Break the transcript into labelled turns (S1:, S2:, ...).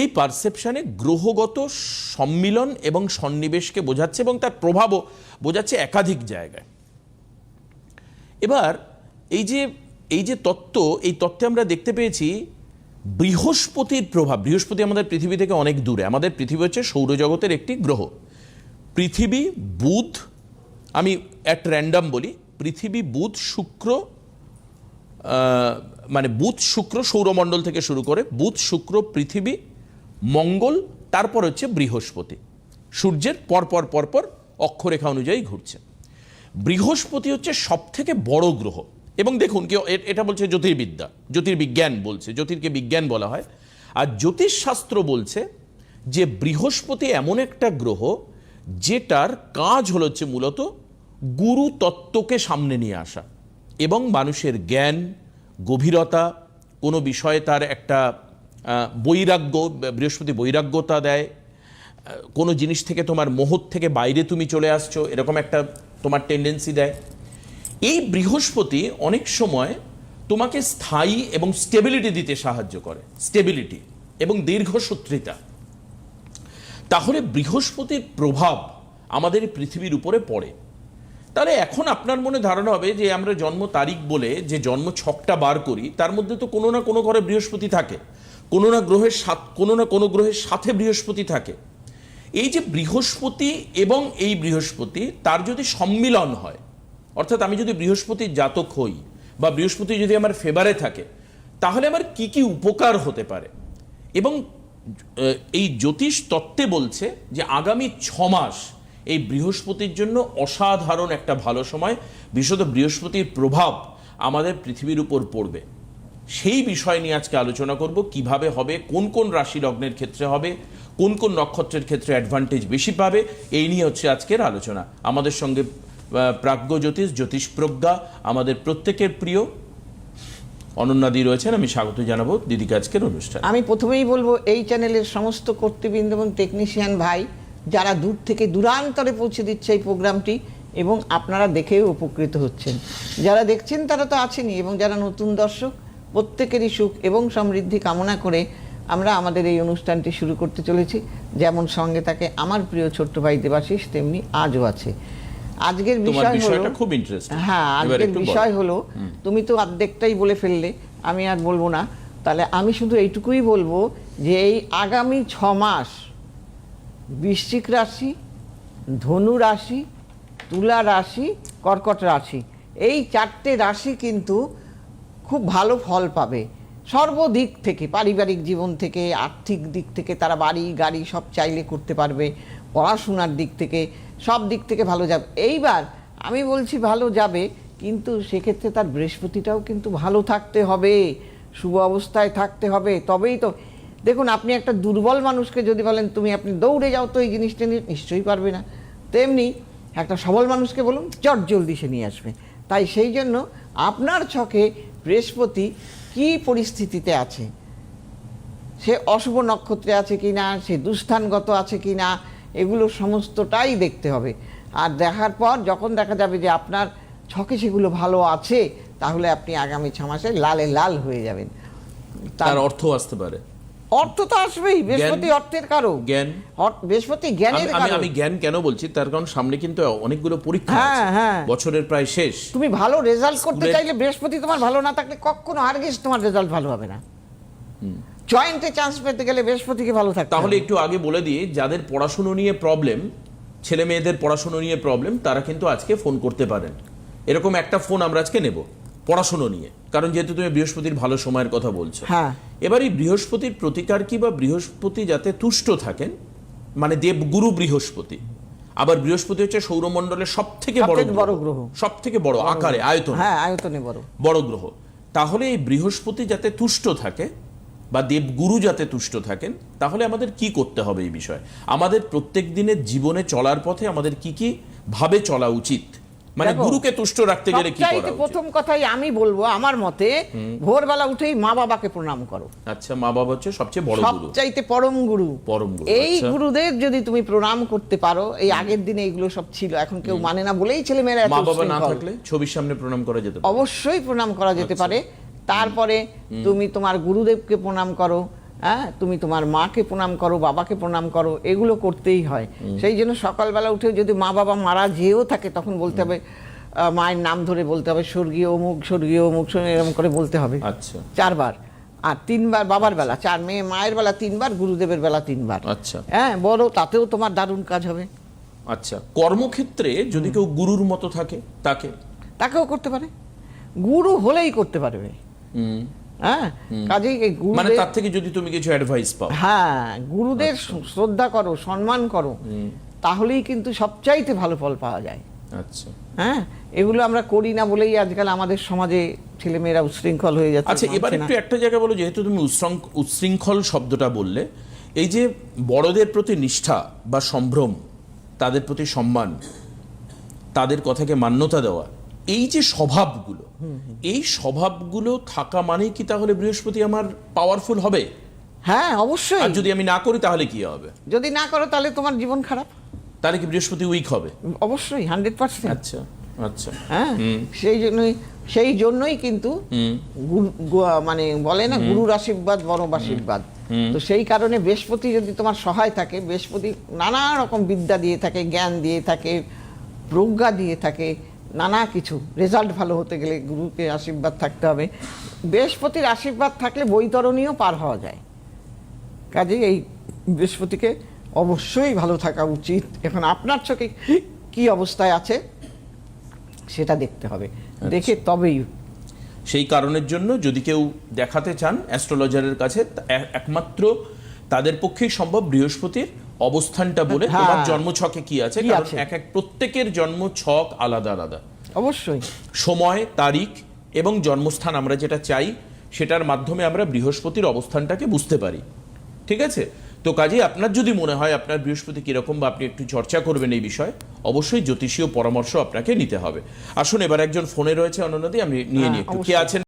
S1: এই পারসেপশনে গ্রহগত সম্মিলন এবং সন্নিবেশকে বোঝাচ্ছে এবং তার প্রভাবও বোঝাচ্ছে একাধিক জায়গায়। এবার এই যে এই যে তত্ত্ব, এই তত্ত্বে আমরা দেখতে পেয়েছি বৃহস্পতির প্রভাব। বৃহস্পতি আমাদের পৃথিবী থেকে অনেক দূরে। আমাদের পৃথিবী হচ্ছে সৌরজগতের একটি গ্রহ। পৃথিবী বুধ, আমি অ্যাট র্যান্ডাম বলি, পৃথিবী বুধ, শুক্র মানে বুধ, শুক্র সৌরমণ্ডল থেকে শুরু করে বুধ, শুক্র, পৃথিবী মঙ্গল, তারপর হচ্ছে বৃহস্পতি। সূর্যের পরপর পরপর অক্ষরেখা অনুযায়ী ঘুরছে। বৃহস্পতি হচ্ছে সব থেকে বড় গ্রহ। এবং দেখুন, কেউ এটা বলছে জ্যোতির্বিদ্যা, জ্যোতির্বিজ্ঞান বলছে, জ্যোতির্কে বিজ্ঞান বলা হয়। আর জ্যোতিষশাস্ত্র বলছে যে বৃহস্পতি এমন একটা গ্রহ যেটার কাজ হল হচ্ছে মূলত গুরু তত্ত্বকে সামনে নিয়ে আসা। এবং মানুষের জ্ঞান, গভীরতা, কোনো বিষয়ে তার একটা বৈরাগ্য, বৃহস্পতি বৈরাগ্যতা দেয়। কোনো জিনিস থেকে তোমার মোহর থেকে বাইরে তুমি চলে আসছো, এরকম একটা তোমার টেন্ডেন্সি দেয়। এই বৃহস্পতি অনেক সময় তোমাকে স্থায়ী এবং স্টেবিলিটি দিতে সাহায্য করে স্টেবিলিটি এবং দীর্ঘসূত্রিতা। তাহলে বৃহস্পতির প্রভাব আমাদের পৃথিবীর উপরে পড়ে। তাহলে এখন আপনার মনে ধারণা হবে যে আমরা জন্ম তারিখ বলে যে জন্ম ছকটা বার করি, তার মধ্যে তো কোনো না কোনো ঘরে বৃহস্পতি থাকে। কোনো না গ্রহের সাথ, কোনো না কোনো গ্রহের সাথে বৃহস্পতি থাকে। এই যে বৃহস্পতি এবং এই বৃহস্পতি, তার যদি সম্মিলন হয়, অর্থাৎ আমি যদি বৃহস্পতির জাতক হই বা বৃহস্পতি যদি আমার ফেভারে থাকে, তাহলে আমার কি কি উপকার হতে পারে? এবং এই জ্যোতিষ তত্ত্বে বলছে যে আগামী ছ মাস এই বৃহস্পতির জন্য অসাধারণ একটা ভালো সময়, বিশেষত বৃহস্পতির প্রভাব আমাদের পৃথিবীর উপর পড়বে। সেই বিষয় নিয়ে আজকে আলোচনা করব, কীভাবে হবে, কোন কোন রাশি লগ্নের ক্ষেত্রে হবে, কোন কোন নক্ষত্রের ক্ষেত্রে অ্যাডভান্টেজ বেশি পাবে, এই নিয়ে হচ্ছে আজকের আলোচনা। আমাদের সঙ্গে প্রাজ্ঞ জ্যোতিষ জ্যোতিষ প্রজ্ঞা, আমাদের প্রত্যেকের প্রিয় অনন্যাদি রয়েছেন, আমি স্বাগত জানাব দিদিকে আজকের অনুষ্ঠান।
S2: আমি প্রথমেই বলব, এই চ্যানেলের সমস্ত কর্তৃবৃন্দ এবং টেকনিশিয়ান ভাই, যারা দূর থেকে দূরান্তরে পৌঁছে দিচ্ছে এই প্রোগ্রামটি এবং আপনারা দেখেও উপকৃত হচ্ছেন। যারা দেখছেন তারা তো আছেনই এবং যারা নতুন দর্শক প্রত্যেকেরই সুখ এবং সমৃদ্ধি কামনা করে আমরা আমাদের এই অনুষ্ঠানটি শুরু করতে চলেছি। যেমন সঙ্গে থাকে আমার প্রিয় ছোট্ট ভাই দেবাশিস তেমনি আজও আছে। আজকের বিষয় হলো
S1: খুব ইন্টারেস্টিং
S2: হ্যাঁ আজকের বিষয় হলো তুমি তো অর্ধেকটাই বলে ফেললে আমি আর বলব না। তাহলে আমি শুধু এইটুকুই বলব যে এই আগামী ছ মাস বৃশ্চিক রাশি ধনু রাশি তুলা রাশি কর্কট রাশি এই চারটে রাশি কিন্তু খুব ভালো ফল পাবে। সর্বদিক থেকে, পারিবারিক জীবন থেকে, আর্থিক দিক থেকে তারা বাড়ি, গাড়ি সব চাইলে করতে পারবে। পড়াশোনার দিক থেকে, সব দিক থেকে ভালো যাবে। এইবার আমি বলছি ভালো যাবে, কিন্তু সেক্ষেত্রে তার বৃহস্পতিটাও কিন্তু ভালো থাকতে হবে, শুভ অবস্থায় থাকতে হবে। তবেই তো, দেখুন, আপনি একটা দুর্বল মানুষকে যদি বলেন, তুমি আপনি দৌড়ে যাও তো এই জিনিসটা নিয়ে, নিশ্চয়ই পারবে না। তেমনি একটা সবল মানুষকে বলুন, চট জলদি সে নিয়ে আসবে। তাই সেই জন্য আপনার ছকে বৃহস্পতি কি পরিস্থিতিতে আছে? সে অশুভ নক্ষত্রে আছে কি না? সে দুস্থানগত আছে কি না? এগুলো সমস্তটাই দেখতে হবে। আর দেখার পর যখন দেখা যাবে যে আপনার ছকে সেগুলো ভালো আছে, তাহলে আপনি আগামী ছ মাসে লালে লাল হয়ে যাবেন। তার
S1: অর্থ আসতে পারে।
S2: অর্থ তো আসবেই বৃহস্পতি অর্থের কারও
S1: জ্ঞান।
S2: বৃহস্পতি জ্ঞানের
S1: আমি- আমি জ্ঞান কেন বলছি? তার কারণ সামনে কিন্তু অনেকগুলো পরীক্ষা
S2: হ্যাঁ। হ্যাঁ।
S1: বছরের প্রায় শেষ।
S2: তুমি ভালো রেজাল্ট করতে চাইলে বৃহস্পতি তোমার ভালো না থাকলে কখনো হারগিস তোমার রেজাল্ট ভালো হবে না। জয়েন্টে চান্স পেতে গেলে বৃহস্পতিকে ভালো থাকতে
S1: তাহলে একটু আগে বলে দিই যাদের পড়াশুনো নিয়ে প্রবলেম ছেলে মেয়েদের পড়াশুনো নিয়ে প্রবলেম তারা কিন্তু আজকে ফোন করতে পারেন। এরকম একটা ফোন আমরা আজকে নেব। পড়াশুনো নিয়ে। কারণ যেহেতু তুমি বৃহস্পতির ভালো সময়ের কথা বলছো।
S2: হ্যাঁ।
S1: এবার এই বৃহস্পতির প্রতিকার কি বা বৃহস্পতি যাতে তুষ্ট থাকেন? মানে দেবগুরু বৃহস্পতি। আবার বৃহস্পতি হচ্ছে সৌরমণ্ডলের সব থেকে বড়
S2: বড় গ্রহ।
S1: সব থেকে বড় আকারে আয়তন।
S2: হ্যাঁ আয়তনে বড়।
S1: বড় গ্রহ। তাহলে এই বৃহস্পতি যাতে তুষ্ট থাকে বা দেবগুরু যাতে তুষ্ট থাকেন তাহলে আমাদের কি করতে হবে এই বিষয়ে? আমাদের প্রত্যেক দিনের জীবনে চলার পথে আমাদের কি কি ভাবে চলা উচিত? মানে গুরুকে তুষ্ট রাখতে গেলে কি করা
S2: প্রথম কথাই আমি বলব আমার মতে ভোরবেলা উঠেই মা বাবাকে প্রণাম করো।
S1: আচ্ছা মা বাবা হচ্ছে সবচেয়ে বড় গুরু।
S2: সবচাইতে পরম গুরু।
S1: পরম গুরু,
S2: এই
S1: আচ্ছা।
S2: গুরুদের যদি তুমি প্রণাম করতে পারো এই আগের দিনে এগুলো সব ছিল এখন কেউ মানে না বলেই ছেলে মেয়েরা
S1: মা বাবা না থাকলে ছবির সামনে প্রণাম করা যেতে পারে।
S2: অবশ্যই প্রণাম করা যেতে
S1: আচ্ছা।
S2: পারে। তারপরে তুমি তোমার গুরুদেবকে প্রণাম করো। হ্যাঁ তুমি তোমার মাকে প্রণাম করো বাবাকে প্রণাম করো এগুলো করতেই হয়। সেই জন্য সকালবেলা উঠে যদি মা বাবা মারা যেও থাকে তখন বলতে হবে মায়ের নাম ধরে বলতে হবে স্বর্গীয় অমুক স্বর্গীয় অমুক এরকম করে বলতে হবে।
S1: আচ্ছা।
S2: চারবার। আর তিনবার বাবার বেলা চার মেয়ে মায়ের বেলা তিনবার গুরুদেবের বেলা তিনবার।
S1: আচ্ছা।
S2: হ্যাঁ বড় তাতেও তোমার দারুণ কাজ হবে।
S1: আচ্ছা কর্মক্ষেত্রে যদি কেউ গুরুর মতো থাকে তাকে?
S2: তাকেও করতে পারে। গুরু হলেই করতে পারবে।
S1: হুম।
S2: হ্যাঁ? কাজেই এই
S1: মানে তার থেকে যদি তুমি কিছু অ্যাডভাইস পাও।
S2: হ্যাঁ গুরুদের শ্রদ্ধা করো সম্মান করো তাহলেই কিন্তু সবচাইতে ভালো ফল পাওয়া যায়।
S1: আচ্ছা।
S2: হ্যাঁ? এগুলো আমরা করি না বলেই আজকাল আমাদের সমাজে ছেলেমেয়েরা উশৃঙ্খল হয়ে যাচ্ছে
S1: আচ্ছা এবার একটু একটা জায়গা বলো যেহেতু তুমি উচ্ছৃঙ্খল শব্দটা বললে এই যে বড়দের প্রতি নিষ্ঠা বা সম্ভ্রম তাদের প্রতি সম্মান তাদের কথাকে মান্যতা দেওয়া এই যে স্বভাবগুলো এই স্বভাবগুলো থাকা মানেই কি তাহলে বৃহস্পতি আমার পাওয়ারফুল হবে?
S2: হ্যাঁ অবশ্যই।
S1: আর যদি আমি না করি তাহলে কি হবে?
S2: যদি না করো তাহলে তোমার জীবন খারাপ।
S1: তাহলে কি বৃহস্পতি উইক হবে?
S2: অবশ্যই হান্ড্রেড পার্সেন্ট
S1: আচ্ছা আচ্ছা।
S2: হ্যাঁ সেই জন্যই সেই জন্যই কিন্তু মানে বলে না গুরুর আশীর্বাদ বড় আশীর্বাদ। তো সেই কারণে বৃহস্পতি যদি তোমার সহায় থাকে বৃহস্পতি নানা রকম বিদ্যা দিয়ে থাকে জ্ঞান দিয়ে থাকে প্রজ্ঞা দিয়ে থাকে নানা কিছু। রেজাল্ট ভালো হতে গেলে গুরুকে আশীর্বাদ থাকতে হবে। বৃহস্পতির আশীর্বাদ থাকলে বৈতরণীয় পার হওয়া যায়। কাজেই এই বৃহস্পতিকে অবশ্যই ভালো থাকা উচিত। এখন আপনার চোখে কি অবস্থায় আছে সেটা দেখতে হবে। দেখে তবেই
S1: সেই কারণের জন্য যদি কেউ দেখাতে চান অ্যাস্ট্রোলজারের কাছে একমাত্র তাদের পক্ষেই সম্ভব বৃহস্পতির অবস্থানটা বলে
S2: হ্যাঁ।
S1: তোমার জন্মছকে কি আছে? কারণ এক এক প্রত্যেকের জন্ম ছক আলাদা আলাদা।
S2: অবশ্যই।
S1: সময় তারিখ এবং জন্মস্থান আমরা যেটা চাই সেটার মাধ্যমে আমরা বৃহস্পতির অবস্থানটাকে বুঝতে পারি। ঠিক আছে? তো কাজেই আপনার যদি মনে হয় আপনার বৃহস্পতি কীরকম বা আপনি একটু চর্চা করবেন এই বিষয়ে অবশ্যই জ্যোতিষীয় পরামর্শ আপনাকে নিতে হবে। আসুন এবার একজন ফোনে রয়েছে অনন্যদি আমি নিয়ে
S2: হ্যাঁ,
S1: নিই একটু। কে আছেন?